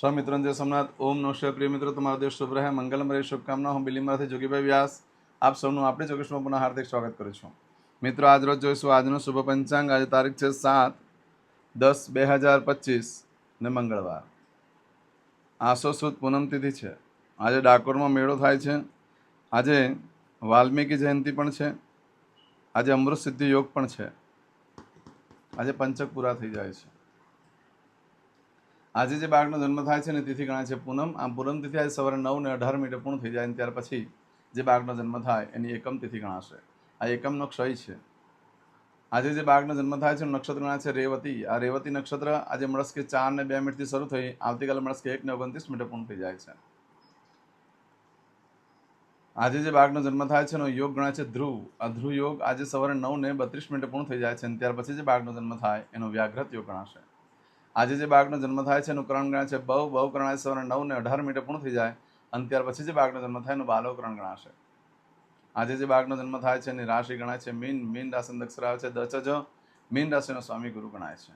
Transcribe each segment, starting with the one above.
સ્વામિત્રો જય સોમનાથ. ઓમ નમસ્કાર પ્રિય મિત્રો, તમારો દેશ શુભ રહે. મંગલમ રહે. શુભકામના હું બિલીમરાથી જોગીભાઈ વ્યાસ. આપ સૌનું આપણી ચોકસમાં પુનઃ હાર્દિક સ્વાગત કરું છું. મિત્રો, આજ રોજ જોઈશું આજનું શુભ પંચાંગ. આજે તારીખ છે સાત દસ બે હજાર પચીસ ને મંગળવાર. આસો સુદ પૂનમ તિથિ છે. આજે ડાકોરમાં મેળો થાય છે. આજે વાલ્મીકી જયંતિ પણ છે. આજે અમૃત સિદ્ધિ યોગ પણ છે. આજે પંચક પૂરા થઈ જાય છે. આજે જે બાળકનો જન્મ થાય છે ને તિથિ ગણાય છે પૂનમ. આમ પૂનમ તિથિ આજે સવારે નવ ને અઢાર મિનિટે પૂર્ણ થઈ જાય અને ત્યાર પછી જે બાળકનો જન્મ થાય એની એકમ તિથિ ગણાશે. આ એકમનો ક્ષય છે. આજે જે બાળકનો જન્મ થાય છે નક્ષત્ર ગણાય છે રેવતી. આ રેવતી નક્ષત્ર આજે મળસ્કે ચાર ને બે મિનિટથી શરૂ થઈ આવતીકાલે મળસ્કે એક ને ઓગણત્રીસ મિનિટે પૂર્ણ થઈ જાય છે. આજે જે બાળકનો જન્મ થાય છે એનો યોગ ગણાય છે ધ્રુવ. આ ધ્રુવ યોગ આજે સવારે નવ ને બત્રીસ મિનિટે પૂર્ણ થઈ જાય છે અને ત્યાર પછી જે બાળકનો જન્મ થાય એનો વ્યાઘ્રત યોગ ગણાશે. આજે જે બાળકનો જન્મ થાય છે એનું કરણ ગણાય છે, બહુ બહુ આજે સવારે નવ ને અઢાર મિનિટે પૂર્ણ થઈ જાય, અને ત્યાર પછી જે બાળકનો જન્મ થાય એનું બાલવ કરણ ગણાશે આજે જે બાળકનો જન્મ થાય છે એની રાશિ ગણાય છે, મીન મીન રાશિ અક્ષર આવે છે દચજ મીન રાશિનો સ્વામી ગુરુ ગણાય છે.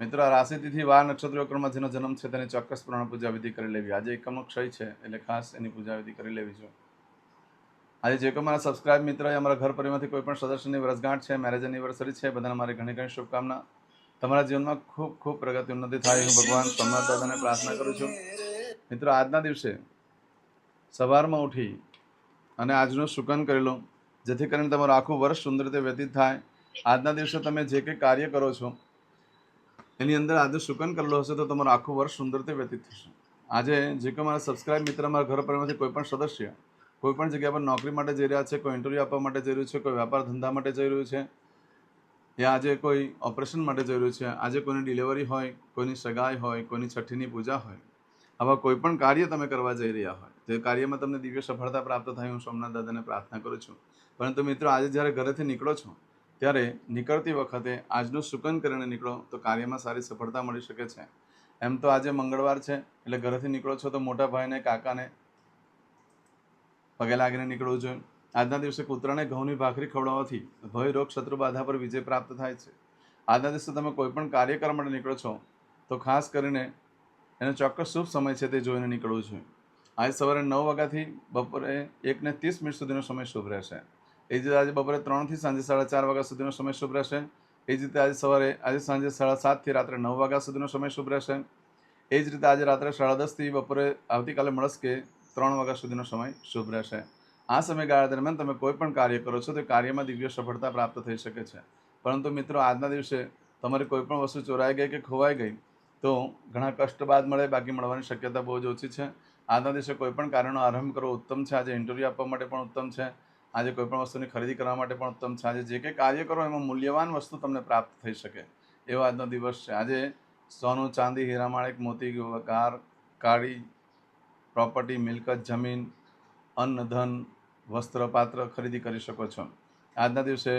મિત્રો, આ રાશિ તિથિ વાર નક્ષત્ર ક્રમમાં જેનો જન્મ છે તેની ચોક્કસ પ્રમાણે પૂજાવિધિ કરી લેવી. આજે એકમનો ક્ષય છે, એટલે ખાસ એની પૂજાવિધિ કરી લેવી જોઈએ આજે જે કોઈ મારા સબસ્ક્રાઇબ મિત્ર અમારા ઘર પરિવારમાંથી કોઈ પણ સદસ્યની વર્ષગાંઠ છે મેરેજ એનિવર્સરી છે, બધાને મારી ઘણી ઘણી શુભકામના. તમારા જીવનમાં ખૂબ ખૂબ પ્રગતિ ઉન્નતિ થાય હું ભગવાન સોમનાથ દાદાને પ્રાર્થના કરું છું. મિત્રો, આજના દિવસે સવારમાં ઉઠી અને આજનું શુકન કરી લો, જેથી કરીને તમારું આખું વર્ષ સુંદર રીતે વ્યતીત થાય. આજના દિવસે તમે જે કંઈ કાર્ય કરો છો, એની અંદર આજે શુકન કરેલો હશે તો તમારું આખું વર્ષ સુંદર રીતે વ્યતીત થશે. આજે જે કોઈ મારા સબસ્ક્રાઇબ મિત્ર મારા ઘર પરિવારમાંથી કોઈ પણ સદસ્ય કોઈ પણ જગ્યા પર નોકરી માટે જઈ રહ્યા છે, કોઈ ઇન્ટરવ્યૂ આપવા માટે જઈ રહ્યું છે, કોઈ વેપાર ધંધા માટે જઈ રહ્યું છે યા આજે કોઈ ઓપરેશન માટે જઈ રહ્યું છે, આજે કોઈની ડિલિવરી હોય, કોઈની સગાઈ હોય, કોઈની છઠ્ઠીની પૂજા હોય, આવા કોઈ પણ કાર્ય તમે કરવા જઈ રહ્યા હોય, જે કાર્યમાં તમને દિવ્ય સફળતા પ્રાપ્ત થાય, હું સોમનાથ દાદાને પ્રાર્થના કરું છું. પરંતુ મિત્રો, આજે જ્યારે ઘરેથી નીકળો છો, ત્યારે નીકળતી વખતે આજનું સુકન કરીને નીકળો તો કાર્યમાં સારી સફળતા મળી શકે છે. એમ તો આજે મંગળવાર છે, એટલે ઘરેથી નીકળો છો તો મોટા ભાઈને, કાકાને પગે લાગીને નીકળવું જોઈએ. આજના દિવસે કૂતરાને ઘઉંની ભાખરી ખવડાવવાથી ભય, રોગ, શત્રુ બાધા પર વિજય પ્રાપ્ત થાય છે. આજના દિવસે તમે કોઈ પણ કાર્ય કરવા માટે નીકળો છો, તો ખાસ કરીને એનો ચોક્કસ શુભ સમય છે તે જોઈને નીકળવું જોઈએ. આજે સવારે નવ વાગ્યાથી બપોરે એકને ત્રીસ મિનિટ સુધીનો સમય શુભ રહેશે. એ જ રીતે આજે બપોરે ત્રણથી સાંજે સાડા ચાર વાગ્યા સુધીનો સમય શુભ રહેશે. એ જ રીતે આજે સવારે, આજે સાંજે સાડા સાતથી રાત્રે નવ વાગ્યા સુધીનો સમય શુભ રહેશે. એ જ રીતે આજે રાત્રે સાડા દસથી બપોરે આવતીકાલે મળસ્કે ત્રણ વાગ્યા સુધીનો સમય શુભ રહેશે. આ સમયગાળા દરમિયાન તમે કોઈ પણ કાર્ય કરો છો, તો કાર્યમાં દિવ્ય સફળતા પ્રાપ્ત થઈ શકે છે. પરંતુ મિત્રો, આજના દિવસે તમારી કોઈ પણ વસ્તુ ચોરાઈ ગઈ કે ખોવાઈ ગઈ, તો ઘણા કષ્ટ બાદ મળે, બાકી મળવાની શક્યતા બહુ જ ઓછી છે. આજના દિવસે કોઈ પણ કાર્યનો આરંભ કરવો ઉત્તમ છે. આજે ઇન્ટરવ્યૂ આપવા માટે પણ ઉત્તમ છે. આજે કોઈ પણ વસ્તુની ખરીદી કરવા માટે પણ ઉત્તમ છે. આજે જે કંઈ કાર્ય કરો, એમાં મૂલ્યવાન વસ્તુ તમને પ્રાપ્ત થઈ શકે. એવો આજનો દિવસ છે. આજે સોનું, ચાંદી હીરામાણેક મોતી, કાર, કાળી પ્રોપર્ટી મિલકત, જમીન અન્ન, ધન, વસ્ત્ર, પાત્ર ખરીદી કરી શકો છો. આજના દિવસે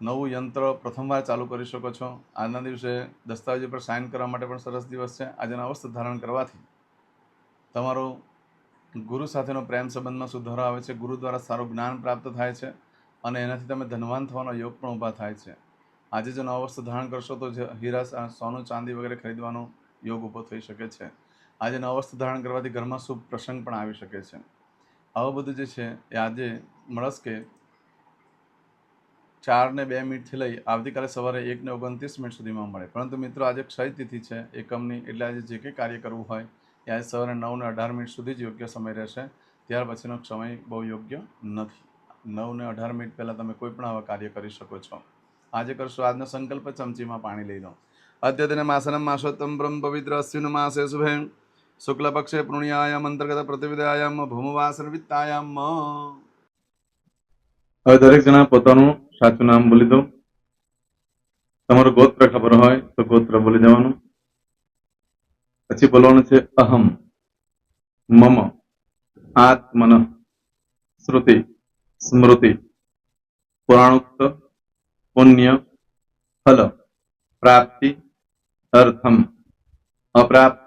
નવું યંત્ર પ્રથમવાર ચાલુ કરી શકો છો. આજના દિવસે દસ્તાવેજ પર સાઇન કરવા માટે પણ સરસ દિવસ છે. આજે નવ વસ્ત્ર ધારણ કરવાથી તમારો ગુરુ સાથેનો પ્રેમ સંબંધમાં સુધારો આવે છે. ગુરુ દ્વારા સારું જ્ઞાન પ્રાપ્ત થાય છે અને એનાથી તમે ધનવાન થવાનો યોગ પણ ઊભા થાય છે. આજે જો નવા વસ્તુ ધારણ કરશો તો હીરા સોનું, ચાંદી વગેરે ખરીદવાનો યોગ ઊભો થઈ શકે છે. આજે નવા વસ્તુ ધારણ કરવાથી ઘરમાં શુભ પ્રસંગ પણ આવી શકે છે. આવું બધું જે છે એ આજે મળસ્કે ચાર ને બે મિનિટથી લઈ આવતીકાલે સવારે એક ને ઓગણત્રીસ મિનિટ સુધીમાં મળે. પરંતુ મિત્રો આજે ક્ષય તિથિ છે એકમની એટલે આજે જે કંઈ કાર્ય કરવું હોય, એ આજે સવારે નવ ને અઢાર મિનિટ સુધી જ યોગ્ય સમય રહેશે. ત્યાર પછીનો સમય બહુ યોગ્ય નથી. નવ ને અઢાર મિનિટ પહેલાં તમે કોઈ પણ આવા કાર્ય કરી શકો છો. આજે કરશો આજનો સંકલ્પ ચમચીમાં પાણી લઈ લો. અદ્યતન માસનમ માસોત્તમ બ્રહ્મ પવિત્ર અશ્વિન માસે શુભે શુક્લ પક્ષે પુણ્યાયામ અંતર્ગત પ્રતિવિધાયામ ભૂમવાસન વિત્તાયામ હવે દરેક જણા પોતાનું સાચું નામ બોલી દો તમારું ગોત્ર ખબર હોય તો ગોત્ર બોલી દેવાનું. પછી બોલવાનું છે અહમ, મમ, આત્મન, શ્રુતિ, સ્મૃતિ, પુરાણોક્ત, પુણ્ય, ફલ, પ્રાપ્તિ, અર્થમ, અપ્રાપ્ત